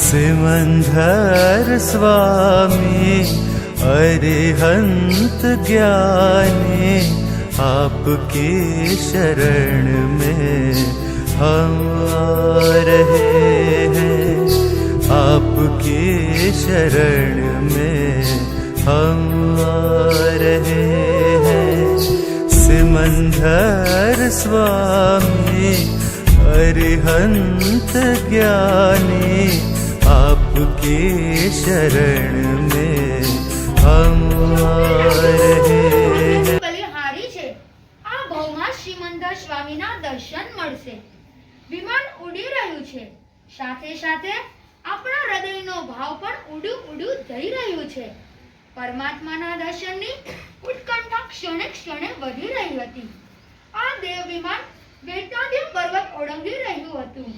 सिमंदर स्वामी अरिहंत ज्ञानी आपकी शरण में हम आ रहे हैं आपकी शरण में हम आ रहे हैं सिमंदर स्वामी अरिहंत ज्ञानी आपकी शरण में हम आ रहे हैं બલિહારી છે આ ભાવમાં શ્રીમંદર સ્વામીના દર્શન મળશે વિમાન ઉડી રહ્યું છે સાથે સાથે આપણા હૃદયનો ભાવ પણ ઉડું ઉડું જઈ રહ્યું છે પરમાત્માના દર્શનની ઉત્કંઠા ક્ષણે ક્ષણે વધી રહી હતી આ દેવ વિમાન વૈષ્ણોદેવ પર્વત ઓળંગી રહ્યું હતું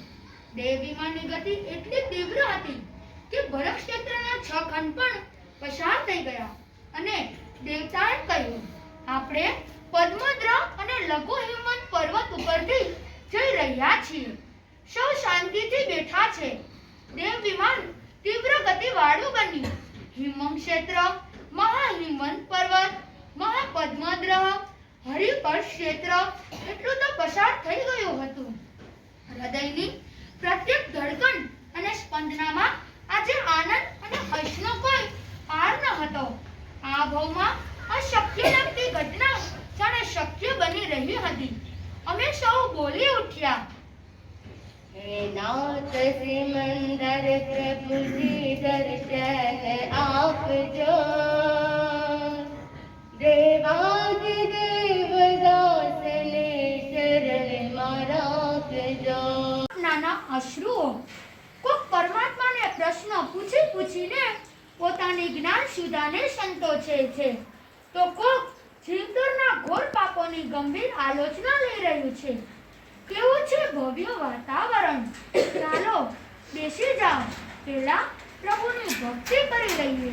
દેવ વિમાનની ગતિ એટલી તીવ્ર હતી કે ભરત છ ખંડ પણ પસાર થઈ ગયા અને દેવતાએ કહ્યું, આપણે પદ્મદ્ર અને લઘુ હિમવંત પર્વત ઉપરથી જઈ રહ્યા છીએ. સૌ શાંતિથી બેઠા છે. દેવ વિમાન તીવ્ર ગતિ વાળું બન્યું. હિમમ ક્ષેત્ર મહાહિમવંત પર્વત, મહાપદ્મદ્ર હરિપર ક્ષેત્ર, એટલું તો પસાર થઈ ગયું હતું. આ ભાવમાં અશક્ય લાગતી ઘટના જાણે શક્ય બની રહી હતી. અમે સૌ બોલી ઉઠ્યા. હે નાથ સિમંદર પ્રભુજી દર્શન આપજો. દેવાદિદેવ દાસને શરણ રાખજો નાના અશ્રુઓ કોઈ પરમાત્માને પ્રશ્ન પૂછી પૂછીને પોતાની જ્ઞાન સુધાને સંતોષે છે. તો કોક જીવતરના ઘોર પાપોની ગંભીર આલોચના લઈ રહ્યું છે. કેવું છે ભવ્ય વાતાવરણ? ચાલો બેસી જાઓ. પેલા પ્રભુની ભક્તિ કરી લઈએ.